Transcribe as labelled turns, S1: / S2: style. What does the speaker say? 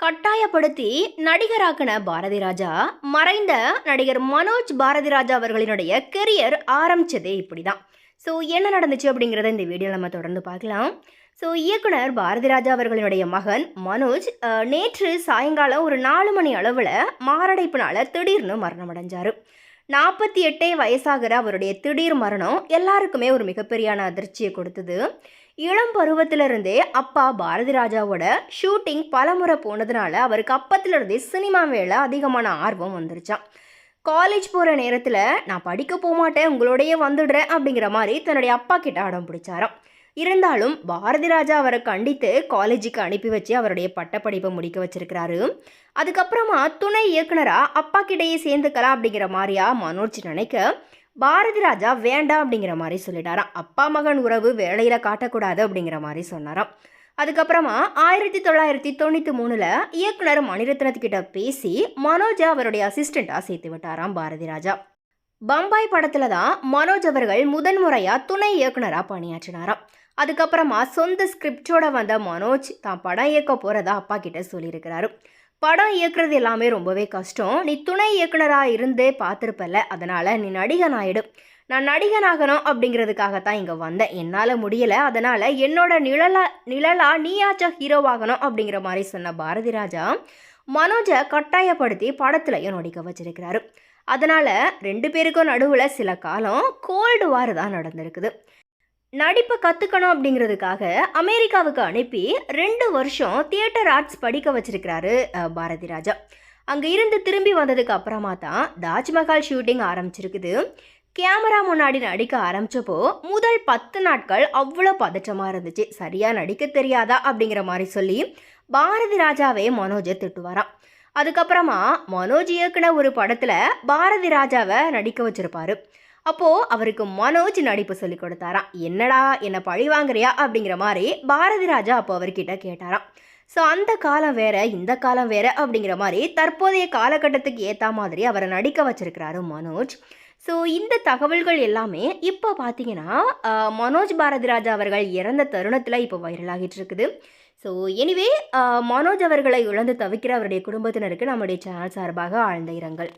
S1: கட்டாயப்படுத்தி நடிகராக்கின பாரதி ராஜா மறைந்த நடிகர் மனோஜ் பாரதி ராஜா அவர்களினுடைய கெரியர் ஆரம்பிச்சதே இப்படி தான் ஸோ என்ன நடந்துச்சு அப்படிங்கிறத இந்த வீடியோ நம்ம தொடர்ந்து பார்க்கலாம். ஸோ இயக்குனர் பாரதி ராஜா அவர்களினுடைய மகன் மனோஜ் நேற்று சாயங்காலம் ஒரு நாலு மணி அளவில் மாரடைப்புனால திடீர்னு மரணம் அடைஞ்சார் நாற்பத்தி எட்டே வயசாகிற அவருடைய திடீர் மரணம் எல்லாருக்குமே ஒரு மிகப்பெரியான அதிர்ச்சியை கொடுத்தது. இளம் பருவத்திலிருந்தே அப்பா பாரதி ராஜாவோட ஷூட்டிங் பலமுறை போனதுனால அவருக்கு அப்பத்திலிருந்தே சினிமா மேலே அதிகமான ஆர்வம் வந்துருச்சான் காலேஜ் போகிற நேரத்தில் நான் படிக்க போகமாட்டேன் உங்களோடையே வந்துடுறேன் அப்படிங்கிற மாதிரி தன்னுடைய அப்பா கிட்ட அடம் பிடிச்சாராம். இருந்தாலும் பாரதி ராஜா அவரை கண்டித்து காலேஜுக்கு அனுப்பி வச்சு அவருடைய பட்டப்படிப்பை முடிக்க வச்சிருக்கிறாரு. அதுக்கப்புறமா துணை இயக்குனராக அப்பா கிட்டேயே சேர்ந்துக்கலாம் அப்படிங்கிற மாதிரியா மனோஜ் நினைக்க பாரதி ராஜா வேண்டாம் அப்படிங்கிற மாதிரி சொல்லிட்டாராம். அப்பா மகன் உறவு வேலையில் காட்டக்கூடாது அப்படிங்கிற மாதிரி சொன்னாராம். அதுக்கப்புறமா ஆயிரத்தி தொள்ளாயிரத்தி தொண்ணூற்றி மூணில் இயக்குனர் மணிரத்னத்துக்கிட்ட பேசி மனோஜை அவருடைய அசிஸ்டண்ட்டாக சேர்த்து விட்டாராம் பாரதி ராஜா. பம்பாய் படத்தில் தான் மனோஜ் அவர்கள் முதன்முறையாக துணை இயக்குனராக பணியாற்றினாராம். அதுக்கப்புறமா சொந்த ஸ்கிரிப்டோட வந்த மனோஜ் தான் படம் இயக்க போகிறதா அப்பா கிட்ட சொல்லியிருக்கிறாரு. படம் இயக்குறது எல்லாமே ரொம்பவே கஷ்டம். நீ துணை இயக்குனராக இருந்தே பார்த்துருப்பல்ல. அதனால் நீ நடிகன் ஆயிடு நான் நடிகனாகணும் அப்படிங்கிறதுக்காகத்தான் இங்கே வந்தேன். என்னால் முடியலை. அதனால் என்னோட நிழலா நிழலா நீயாச்சும் ஹீரோவாகணும் அப்படிங்கிற மாதிரி சொன்ன பாரதி ராஜா மனோஜை கட்டாயப்படுத்தி படத்துலையும் நடிக்க வச்சிருக்கிறாரு. அதனால் ரெண்டு பேருக்கும் நடுவில் சில காலம் கோல்டு வார் தான் நடந்திருக்குது. நடிப்பை கற்றுக்கணும் அப்படிங்கிறதுக்காக அமெரிக்காவுக்கு அனுப்பி ரெண்டு வருஷம் தியேட்டர் ஆர்ட்ஸ் படிக்க வச்சிருக்கிறாரு பாரதி ராஜா. அங்கே இருந்து திரும்பி வந்ததுக்கு அப்புறமா தான் தாஜ்மஹால் ஷூட்டிங் ஆரம்பிச்சிருக்குது. கேமரா முன்னாடி நடிக்க ஆரம்பிச்சப்போ முதல் பத்து நாட்கள் அவ்வளோ பதற்றமாக இருந்துச்சு. சரியாக நடிக்க தெரியாதா அப்படிங்கிற மாதிரி சொல்லி பாரதி ராஜாவே மனோஜை திட்டுவாராம். அதுக்கப்புறமா மனோஜ் இயக்குன ஒரு படத்தில் பாரதி ராஜாவை நடிக்க வச்சிருப்பாரு. அப்போது அவருக்கு மனோஜ் நடிப்பு சொல்லி கொடுத்தாராம். என்னடா என்னை பழி வாங்குறியா? அப்படிங்கிற மாதிரி பாரதி ராஜா அப்போ அவர்கிட்ட கேட்டாராம். ஸோ அந்த காலம் வேற இந்த காலம் வேற அப்படிங்கிற மாதிரி தற்போதைய காலகட்டத்துக்கு ஏற்ற மாதிரி அவரை நடிக்க வச்சிருக்கிறாரு மனோஜ். ஸோ இந்த தகவல்கள் எல்லாமே இப்போ பார்த்தீங்கன்னா மனோஜ் பாரதிராஜா அவர்கள் இறந்த தருணத்தில் இப்போ வைரலாகிட்டு இருக்குது. ஸோ எனிவே மனோஜ் அவர்களை இழந்து தவிக்கிற அவருடைய குடும்பத்தினருக்கு நம்முடைய சேனல் சார்பாக ஆழ்ந்த இரங்கல்.